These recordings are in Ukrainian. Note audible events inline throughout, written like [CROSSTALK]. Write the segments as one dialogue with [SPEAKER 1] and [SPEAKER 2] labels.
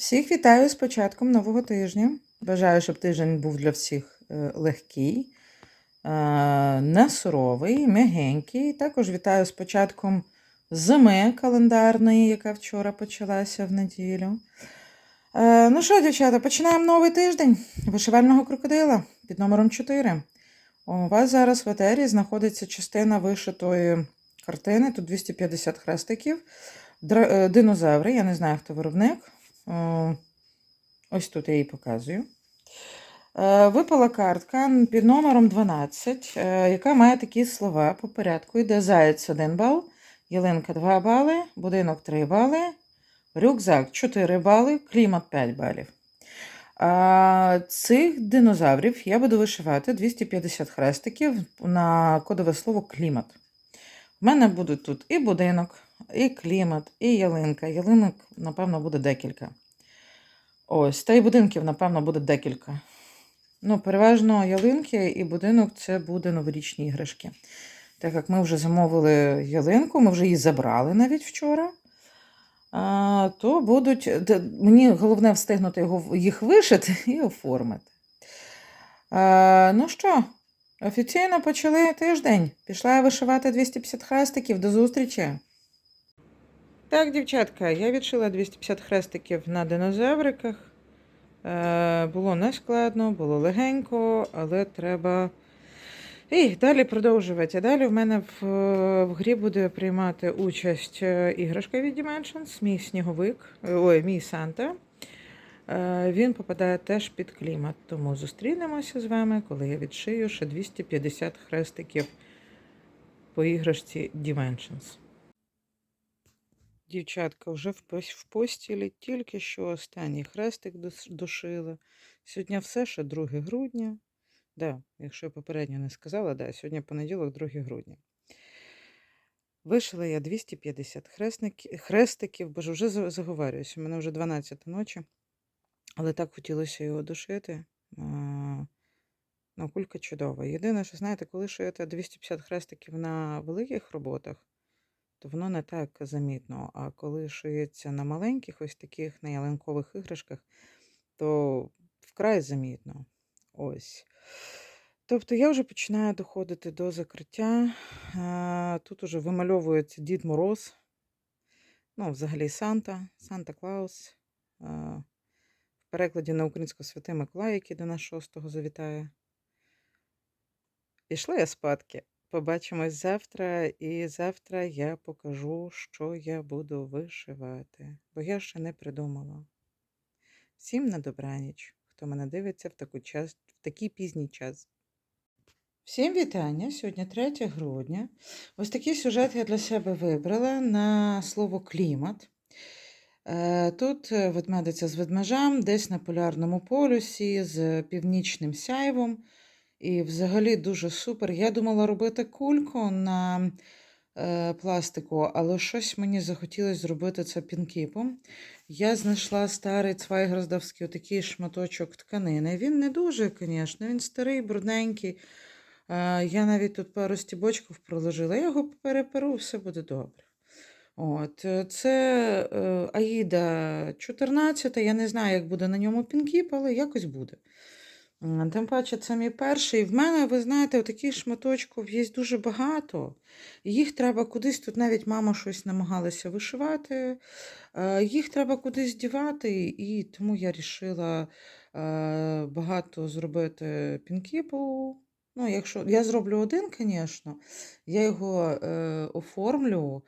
[SPEAKER 1] Всіх вітаю з початком нового тижня. Бажаю, щоб тиждень був для всіх е, легкий, е, не суровий, м'ягенький. Також вітаю з початком зими календарної, яка вчора почалася в неділю. Е, Ну що, дівчата, починаємо новий тиждень вишивального крокодила під номером 4. У вас зараз в етері знаходиться частина вишитої картини, тут 250 хрестиків. Динозаври, я не знаю, хто виробник. Е, Ось тут я її показую. Е, Випала картка під номером 12, е, яка має такі слова по порядку. Йде заєць 1 бал, ялинка 2 бали, будинок 3 бали, рюкзак 4 бали, клімат 5 балів. Цих динозаврів я буду вишивати 250 хрестиків на кодове слово клімат. У мене буде тут і будинок, і клімат, і ялинка. Ялинок, напевно, буде декілька. Ось, та й будинків, напевно, буде декілька. Ну, переважно ялинки і будинок це буде новорічні іграшки. Так як ми вже замовили ялинку, ми вже її забрали навіть вчора. А, то будуть. Мені головне встигнути його, їх вишити і оформити. А, ну що, офіційно почали тиждень. Пішла я вишивати 250 хрестиків. До зустрічі. Так, дівчатка, я відшила 250 хрестиків на динозавриках. Е, було нескладно, було легенько, але треба. І далі продовжувати. А далі в мене в, в грі буде приймати участь е, іграшка від Dimensions, мій сніговик, е, ой, мій Санта. Е, Він попадає теж під клімат. Тому зустрінемося з вами, коли я відшию ще 250 хрестиків по іграшці Dimensions. Дівчатка, вже в постілі тільки що останній хрестик дошила. Сьогодні все ще 2 грудня. Да, якщо я попередньо не сказала, да, сьогодні понеділок, 2 грудня. Вишила я 250 хрестики, хрестиків, бо ж вже за- заговарююся, у мене вже 12 ночі, але так хотілося його дошити. Ну, кулька чудова. Єдине, що знаєте, коли шиєте 250 хрестиків на великих роботах, то воно не так замітно. А коли шиється на маленьких, ось таких на ялинкових іграшках, то вкрай замітно. Ось. Тобто я вже починаю доходити до закриття. Тут уже вимальовується Дід Мороз, ну, взагалі Санта, Санта Клаус. В перекладі на українську Святий Миколай, який до нас 6-го завітає. Пішла я спадки. Побачимось завтра, і завтра я покажу, що я буду вишивати, бо я ще не придумала. Всім на добраніч, хто мене дивиться в, таку час, в такий пізній час. Всім вітання! Сьогодні 3 грудня. Ось такий сюжет я для себе вибрала на слово клімат. Е, Тут е, ведмедиця з ведмежам, десь на полярному полюсі з північним сяйвом. І взагалі дуже супер. Я думала робити кульку на е, пластику, але щось мені захотілося зробити це пінкіпом. Я знайшла старий цвайгроздовський отакий шматочок тканини. Він не дуже, звісно, він старий, брудненький. Е, я навіть тут пару стібочків проложила. Я його переперу, все буде добре. От, е, це е, Аїда 14, я не знаю, як буде на ньому пінкіп, але якось буде. Тим паче, це мій перший. В мене, ви знаєте, таких шматочків є дуже багато. Їх треба кудись, тут навіть мама щось намагалася вишивати. е, Їх треба кудись дівати, і тому я вирішила багато зробити пінкіпу. Ну, якщо я зроблю один, звісно, я його е, оформлю,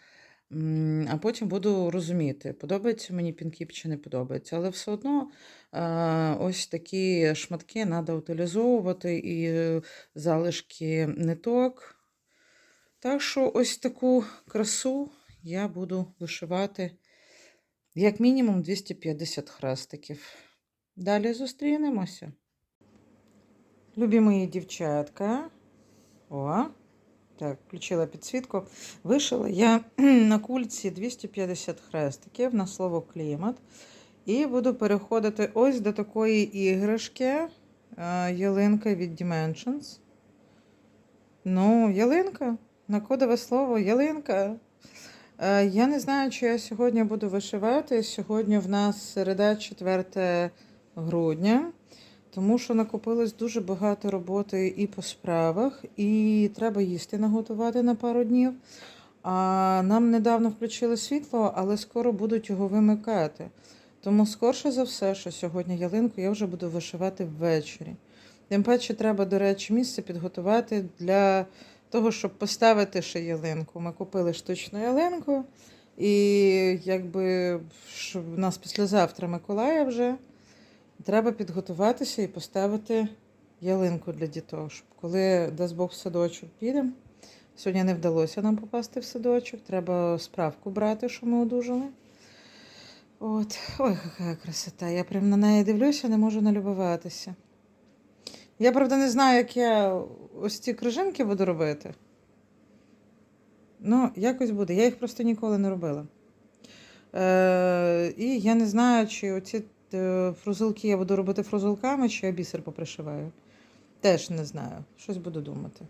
[SPEAKER 1] а потім буду розуміти, подобається мені пінкіп чи не подобається. Але все одно е, ось такі шматки треба утилізовувати і е, залишки ниток. Так що ось таку красу я буду вишивати як мінімум 250 хрестиків. Далі зустрінемося. Любі мої дівчатка. О, так, включила підсвітку. Вишила я [CLEARS THROAT] на кульці 250 хрестиків на слово клімат. І буду переходити ось до такої іграшки. е, Ялинка від Dimensions. Ну, ялинка. На кодове слово ялинка. Е, Я не знаю, чи я сьогодні буду вишивати. Сьогодні в нас середа 4 грудня, тому що накопилось дуже багато роботи і по справах, і треба їсти наготувати на пару днів. А нам недавно включили світло, але скоро будуть його вимикати. Тому скорше за все, що сьогодні ялинку я вже буду вишивати ввечері. Тим паче треба, до речі, місце підготувати для того, щоб поставити ще ялинку. Ми купили штучну ялинку, і якби у нас післязавтра Миколая вже треба підготуватися і поставити ялинку для діток. Щоб коли дасть Бог в садочок підемо. Сьогодні не вдалося нам попасти в садочок. Треба справку брати, що ми одужали. От, ой, яка красота. Я прям на неї дивлюся, не можу налюбуватися. Я, правда, не знаю, як я ось ці крижинки буду робити. Ну, якось буде. Я їх просто ніколи не робила. Е, і я не знаю, чи оці е, фрузилки я буду робити фрузилками, чи я бісер попришиваю. Теж не знаю. Щось буду думати.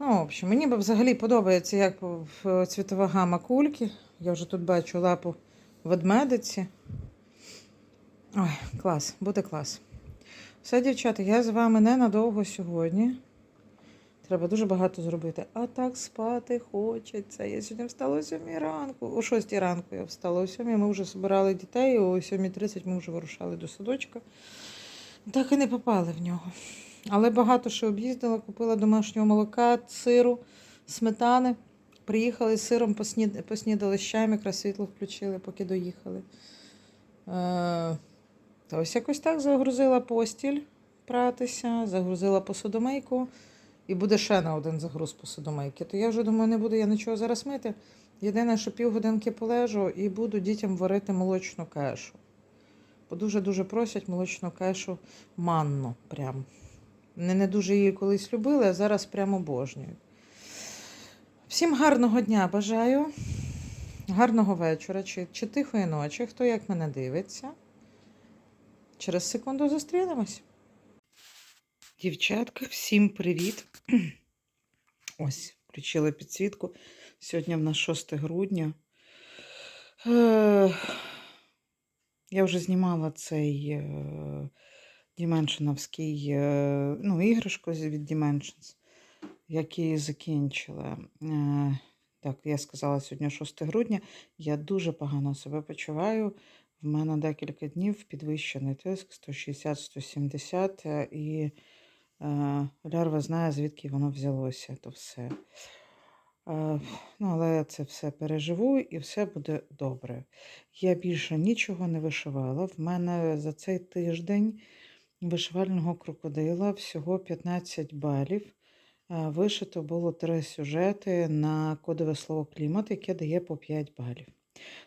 [SPEAKER 1] Ну, в общем, мені взагалі подобається, як цвітова гама кульки. Я вже тут бачу лапу ведмедиці. Ой, клас, буде клас. Все, дівчата, я з вами ненадовго сьогодні. Треба дуже багато зробити. А так спати хочеться. Я сьогодні встала о 7 ранку. О 6 ранку я встала о 7. Ми вже збирали дітей, о 7.30 ми вже вирушали до садочка. Так і не попали в нього. Але багато що об'їздила, купила домашнього молока, сиру, сметани. Приїхали з сиром, поснід... поснідали чаєм, якраз світло включили, поки доїхали. Е... Та ось якось так загрузила постіль пратися, загрузила посудомийку. І буде ще на один загруз посудомийки. То я вже думаю, не буду я нічого зараз мити. Єдине, що півгодинки полежу і буду дітям варити молочну кашу. Бо дуже-дуже просять молочну кашу манну. Прям. Не, не дуже її колись любили, а зараз прямо обожнюють. Всім гарного дня бажаю, гарного вечора чи, чи тихої ночі, хто як мене дивиться. Через секунду зустрінемось. Дівчатка, всім привіт. [CLEARS THROAT] Ось, включила підсвітку. Сьогодні в нас 6 грудня. Е, Я вже знімала цей Діменшиновський е, ну, іграшку від Dimensions, який закінчила. Е, Так, я сказала сьогодні 6 грудня. Я дуже погано себе почуваю. В мене декілька днів підвищений тиск 160-170 е, і Лярва знає, звідки воно взялося, то все. Е, ну, але я це все переживу і все буде добре. Я більше нічого не вишивала. В мене за цей тиждень вишивального крокодила всього 15 балів. Е, Вишито було три сюжети на кодове слово клімат, яке дає по 5 балів.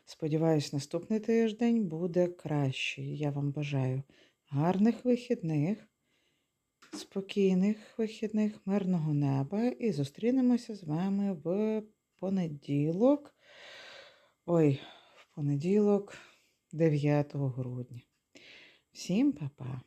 [SPEAKER 1] Сподіваюсь, наступний тиждень буде кращий. Я вам бажаю гарних вихідних, спокійних вихідних, мирного неба і зустрінемося з вами в понеділок. Ой, в понеділок, 9 грудня. Всім па-па!